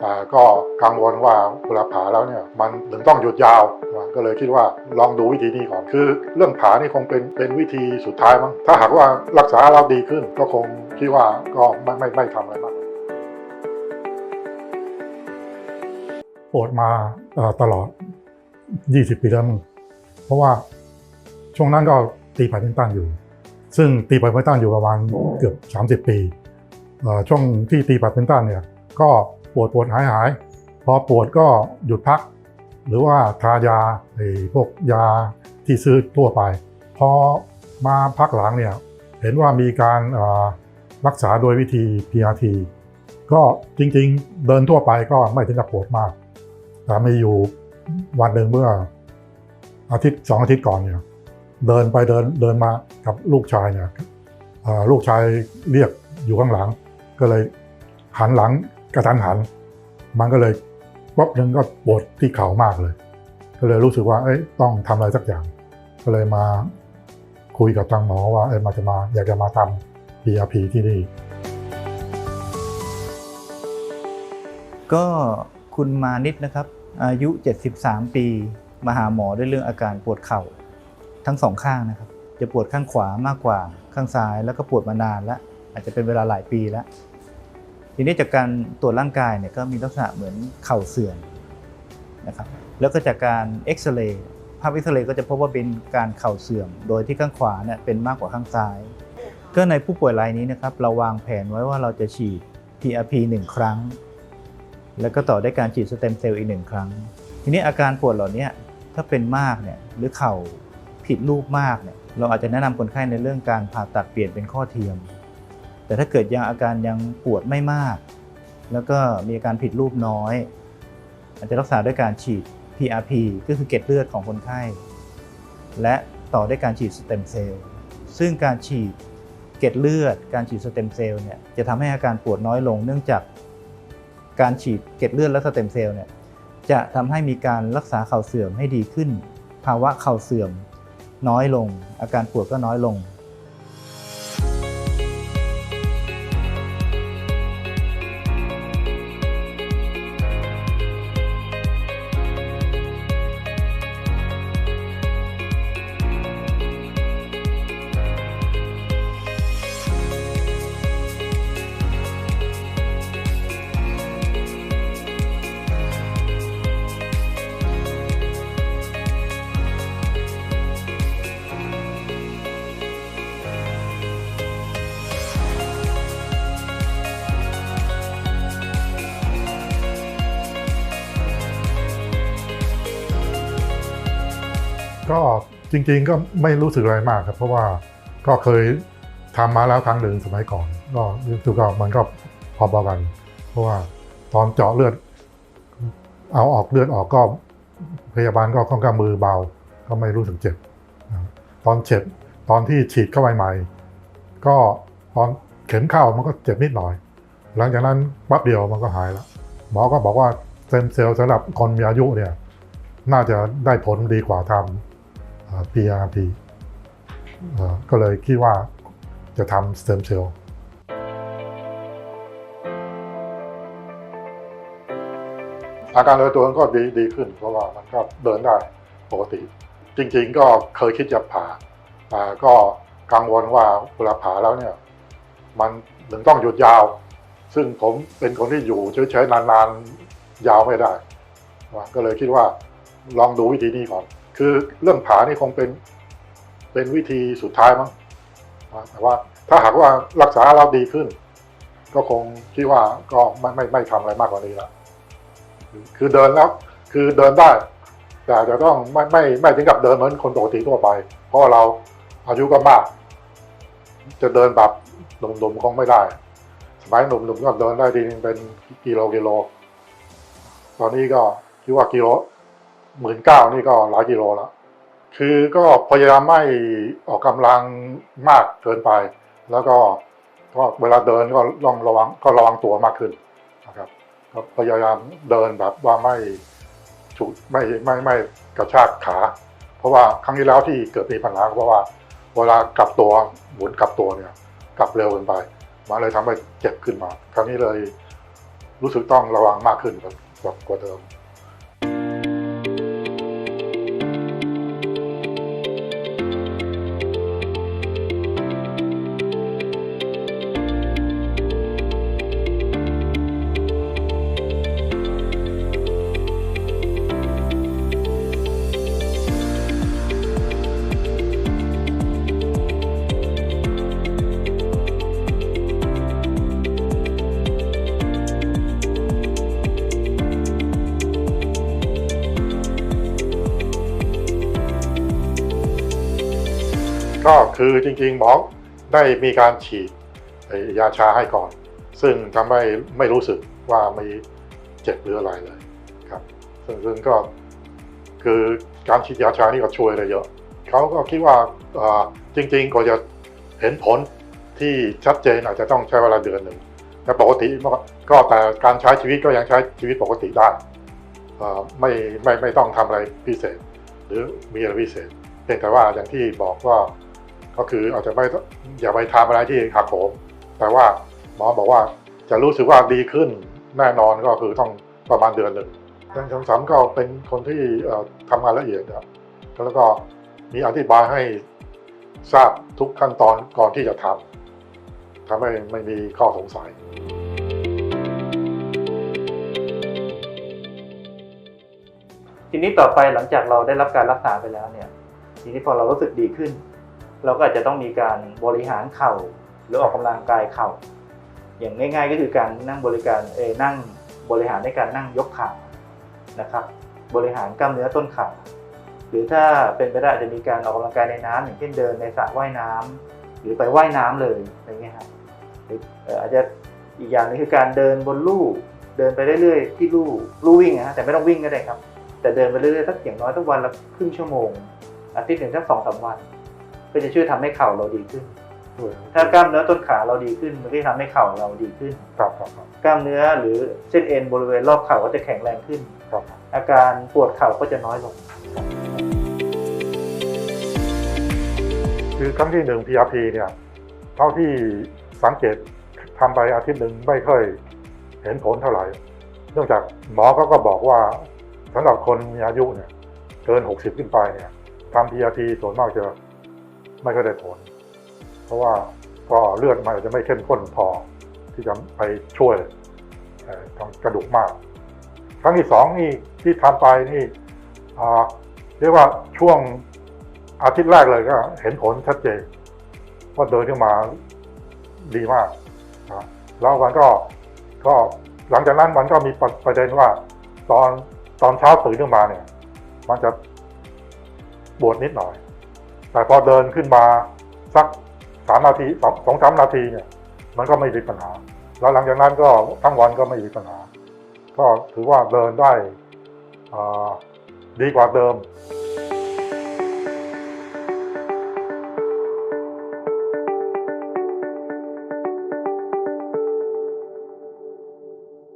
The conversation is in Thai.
แต่ก็กังวลว่าเวลาผ่าแล้วเนี่ยมันถึงต้องหยุดยาวก็เลยคิดว่าลองดูวิธีนี้ก่อนคือ เรื่องผ่านี่คงเป็นเป็นวิธีสุดท้ายมั้งถ้าหากว่ารักษาเราดีขึ้น ก็คงคิดว่าก็ไม่ไม่ไม่ทำอะไรมากปวดมาเอ่อตลอด 20 ปีแล้วมั้งเพราะว่าช่วงนั้นก็ตีแบดมินตันอยู่ ซึ่งตีแบดมินตันอยู่ประมาณเกือบ 30 ปีช่วงที่ตีแบดมินตันเนี่ยก็ ปวดปวดหายหาย พอปวดก็หยุดพัก หรือว่าทายาไอ้พวกยาที่ซื้อทั่วไป พอมาพักหลังเนี่ยเห็นว่ามีการรักษาโดยวิธี PRT ก็จริงๆ เดินทั่วไปก็ไม่ถึงกับปวดมาก แต่มีอยู่วันหนึ่งเมื่ออาทิตย์สองอาทิตย์ก่อนเนี่ยเดินไปเดินเดินมากับลูกชายเนี่ยลูกชายเรียกอยู่ข้างหลัง ก็เลยหันหลัง กระทันหัน มันก็เลยป๊อบหนึงก็ปวดที่เข่ามากเลย ก็เลยรู้สึกว่าเอ้ยต้องทำอะไรสักอย่าง ก็เลยมาคุยกับทางหมอว่าเอ้ยมาจะมาอยากจะมาทำ PRP ที่นี่ ก็คุณมานิดนะครับ อายุ 73 ปี มาหาหมอด้วยเรื่องอาการปวดเข่า ทั้งสองข้างนะครับ จะปวดข้างขวามากกว่าข้างซ้ายแล้วก็ปวดมานานแล้ว อาจจะเป็นเวลาหลายปีแล้ว ทีนี้จากการตรวจร่างกายเนี่ยก็มีลักษณะเหมือนเข่าเสื่อมนะครับแล้วก็จากการเอ็กซเรย์ภาพเอ็กซเรย์ก็จะพบว่าเป็นการเข่าเสื่อม โดยที่ข้างขวาเนี่ยเป็นมากกว่าข้างซ้าย ก็ในผู้ป่วยรายนี้นะครับเราวางแผนไว้ว่าเราจะฉีด PRP 1 ครั้ง แล้วก็ต่อด้วยการฉีดสเต็มเซลล์อีกหนึ่งครั้ง ทีนี้อาการปวดเหล่านี้ถ้าเป็นมากเนี่ยหรือเข่าผิดรูปมากเนี่ยเราอาจจะแนะนำคนไข้ในเรื่องการผ่าตัดเปลี่ยนเป็นข้อเทียม แต่ถ้าเกิดยังอาการยังปวดไม่มาก แล้วก็มีอาการผิดรูปน้อย อาจจะรักษาด้วยการฉีด PRP ก็คือเกล็ดเลือดของคนไข้ และต่อด้วยการฉีดสเต็มเซลล์ซึ่งการฉีดเกล็ดเลือด การฉีดสเต็มเซลล์เนี่ยจะทำให้อาการปวดน้อยลง เนื่องจากการฉีดเกล็ดเลือดและสเต็มเซลล์เนี่ยจะทำให้มีการรักษาเข่าเสื่อมให้ดีขึ้น ภาวะเข่าเสื่อมน้อยลง อาการปวดก็น้อยลง ก็จริงๆก็ไม่รู้สึกอะไรมากครับ เพราะว่าก็เคยทำมาแล้วครั้งหนึ่งสมัยก่อน ก็รู้สึกว่ามันก็พอๆกัน เพราะว่าตอนเจาะเลือด เอาออกเลือดออกก็พยาบาลก็ค่อนข้างมือเบา ก็ไม่รู้สึกเจ็บ ตอนเจ็บตอนที่ฉีดเข้าไปใหม่ ก็ตอนเข็มเข้ามันก็เจ็บนิดหน่อย หลังจากนั้นปั๊บเดียวมันก็หายแล้วหมอก็บอกว่าเซมเซลล์สำหรับคนมีอายุเนี่ยน่าจะได้ผลดีกว่าทำ PRP ก็เลยคิดว่าจะทำสเต็มเซลล์อาการโดยตัวมันก็ดีดีขึ้น เพราะว่ามันก็เดินได้ปกติ จริง ๆ ก็เคยคิดจะผ่าแต่ก็กังวลว่าเวลาผ่าแล้วเนี่ย มันถึงต้องหยุดยาว ซึ่งผมเป็นคนที่อยู่เฉยๆนานๆยาวไม่ได้ว่าก็เลยคิดว่าลองดูวิธีนี้ก่อน คือเรื่องผานี่คงเป็นเป็นวิธีสุดท้ายมั้งแต่ว่าถ้าหากว่ารักษาเราดีขึ้น ก็คงคิดว่าก็ไม่ไม่ไม่ทำอะไรมากกว่านี้แล้วคือเดินแล้วคือเดินได้ แต่จะต้องไม่ไม่ไม่ถึงกับเดินเหมือนคนปกติทั่วไป เพราะว่าเราอายุก็มาก จะเดินแบบหนุ่มๆคงไม่ได้ สมัยหนุ่มๆก็เดินได้ทีนึงเป็นกิโลกิโล ตอนนี้ก็คิดว่ากิโล หมื่นเก้านี่ก็หลายกิโลแล้วคือก็พยายามไม่ออกกำลังมากเกินไป แล้วก็ก็เวลาเดินก็ต้องระวังก็ระวังตัวมากขึ้นนะครับก็พยายามเดินแบบว่าไม่ฉุดไม่ไม่ไม่กระชากขา เพราะว่าครั้งที่แล้วที่เกิดมีปัญหาเพราะว่า เวลากลับตัวหมุนกลับตัวเนี่ยกลับเร็วเกินไปมันเลยทำให้เจ็บขึ้นมา ครั้งนี้เลยรู้สึกต้องระวังมากขึ้นกว่าเดิม ก็คือจริงๆหมอได้มีการฉีดยาชาให้ก่อน ซึ่งทำให้ไม่รู้สึกว่ามีเจ็บหรืออะไรเลยครับซึ่งซึ่งก็คือการฉีดยาชานี่ก็ช่วยได้เยอะเขาก็คิดว่าจริงๆกว่าจะเห็นผลที่ชัดเจนอาจจะต้องใช้เวลาเดือนหนึ่งแต่ปกติก็แต่การใช้ชีวิตก็ยังใช้ชีวิตปกติได้เอ่ไม่ไม่ไม่ต้องทำอะไรพิเศษ หรือมีอะไรพิเศษเพียงแต่ว่าอย่างที่บอกว่า ก็คืออาจจะไม่อย่าไปทำอะไรที่หักโหมแต่ว่าหมอบอกว่าจะรู้สึกว่าดีขึ้นแน่นอนก็คือต้องประมาณเดือนหนึ่งดังสามก็เป็นคนที่เอ่อทำงานละเอียดครับแล้วก็มีอธิบายให้ทราบทุกขั้นตอนก่อนที่จะทำทำให้ไม่มีข้อสงสัย ทีนี้ต่อไปหลังจากเราได้รับการรักษาไปแล้วเนี่ย ทีนี้พอเรารู้สึกดีขึ้น เราก็อาจจะต้องมีการบริหารเข่า หรือออกกำลังกายเข่า อย่างง่ายๆก็คือการนั่งบริการเอนั่งบริหารในการนั่งยกขานะครับ บริหารกล้ามเนื้อต้นขาหรือถ้าเป็นไปได้อาจจะมีการออกกำลังกายในน้ำอย่างเช่นเดินในสระว่ายน้ำหรือไปว่ายน้ำเลยอะไรเงี้ยครับหรืออาจจะอีกอย่างหนึงคือการเดินบนลู่เดินไปเรื่อยๆที่ลู่ลู่วิ่งนะฮะแต่ไม่ต้องวิ่งก็ได้ครับ แต่เดินไปเรื่อยๆสักอย่างน้อยทุกวันละครึ่งชั่วโมง อาทิตย์หนึ่งสักสองสามวัน ก็จะช่วยทำให้เข่าเราดีขึ้นด้วยถ้ากล้ามเนื้อต้นขาเราดีขึ้นมันก็จะทำให้เข่าเราดีขึ้นครับครับครับกล้ามเนื้อหรือเส้นเอ็นบริเวณรอบเข่าก็จะแข็งแรงขึ้นครับอาการปวดเข่าก็จะน้อยลง คือครั้งที่หนึ่ง PRP เนี่ยเท่าที่สังเกตทำไปอาทิตย์หนึ่งไม่ค่อยเห็นผลเท่าไหร่ เนื่องจากหมอเขาก็บอกว่าสำหรับคนมีอายุเนี่ยเกิน 60 ขึ้นไปเนี่ยทำ PRP ส่วนมากจะ ไม่ค่อยได้ผล เพราะว่าก็เลือดมันอาจจะไม่เข้มข้นพอที่จะไปช่วยทางกระดูกมาก ครั้งที่สองนี่ที่ทำไปนี่เรียกว่าช่วงอาทิตย์แรกเลยก็เห็นผลชัดเจนว่าเดินขึ้นมาดีมากนะแล้วมันก็ก็หลังจากนั้นมันก็มีประประเด็นว่า ตอนตอนเช้าตื่นขึ้นมาเนี่ย มันจะปวดนิดหน่อย แต่พอเดินขึ้นมาสักสามนาทีสองสามนาทีเนี่ย มันก็ไม่มีปัญหา แล้วหลังจากนั้นก็ทั้งวันก็ไม่มีปัญหา ก็ถือว่าเดินได้ดีกว่าเดิม